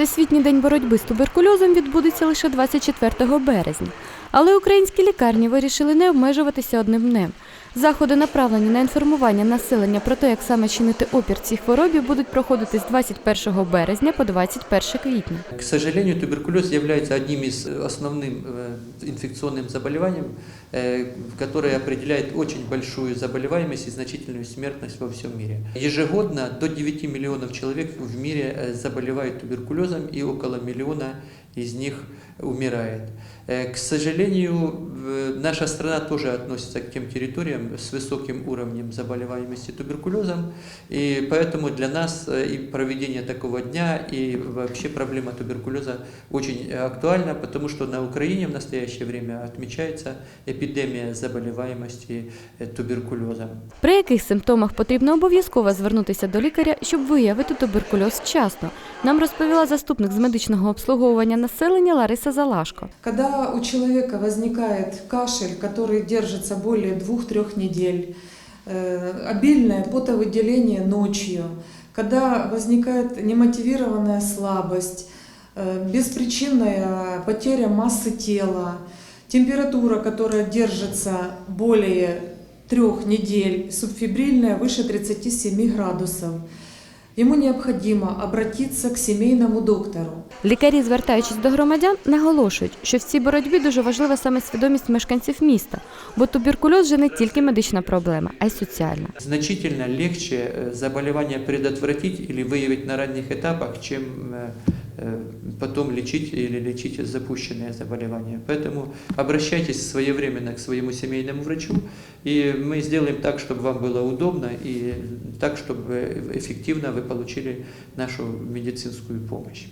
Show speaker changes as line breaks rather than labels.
Всесвітній день боротьби з туберкульозом відбудеться лише 24 березня. Але українські лікарні вирішили не обмежуватися одним днем. Заходи, направлені на інформування населення про те, як саме чинити опір цій хворобі, будуть проходити з 21 березня по 21 квітня.
К сожалению, туберкулез является одним из э, основным э, инфекционным заболеванием, э, которое определяет очень большую заболеваемость и значительную смертность во всем мире. Ежегодно до 9 миллионов человек в мире э, заболевают туберкулезом и около миллиона из них умирает. Э, К сожалению, в- наша страна тоже относится к тем территориям с высоким уровнем заболеваемости туберкулезом, и поэтому для нас э, и проведение такого дня, и вообще проблема туберкулеза очень э, актуальна, потому что на Украине в настоящее время отмечается эпидемия заболеваемости э, туберкулезом.
При яких симптомах потрібно обов'язково звернутися до лікаря, щоб виявити туберкульоз вчасно, нам розповіла заступник з медичного обслуговування населення Лариса Залашко.
Когда у человека возникает кашель, который держится более двух-трех недель, э, обильное потовыделение ночью, когда возникает немотивированная слабость, э, беспричинная потеря массы тела, температура, которая держится более трех недель, субфибрильная выше 37 градусов, ему необходимо обратиться к семейному доктору.
Лікарі, звертаючись до громадян, наголошують, що в цій боротьбі дуже важлива саме свідомість мешканців міста, бо туберкульоз вже не тільки медична проблема, а й соціальна.
Значительно легче э, заболевание предотвратить или выявить на ранних этапах, чем э, э, потом лечить или лечить запущенное заболевание. Поэтому обращайтесь своевременно к своему семейному врачу, и мы сделаем так, чтобы вам было удобно и так, чтобы эффективно вы получили нашу медицинскую помощь.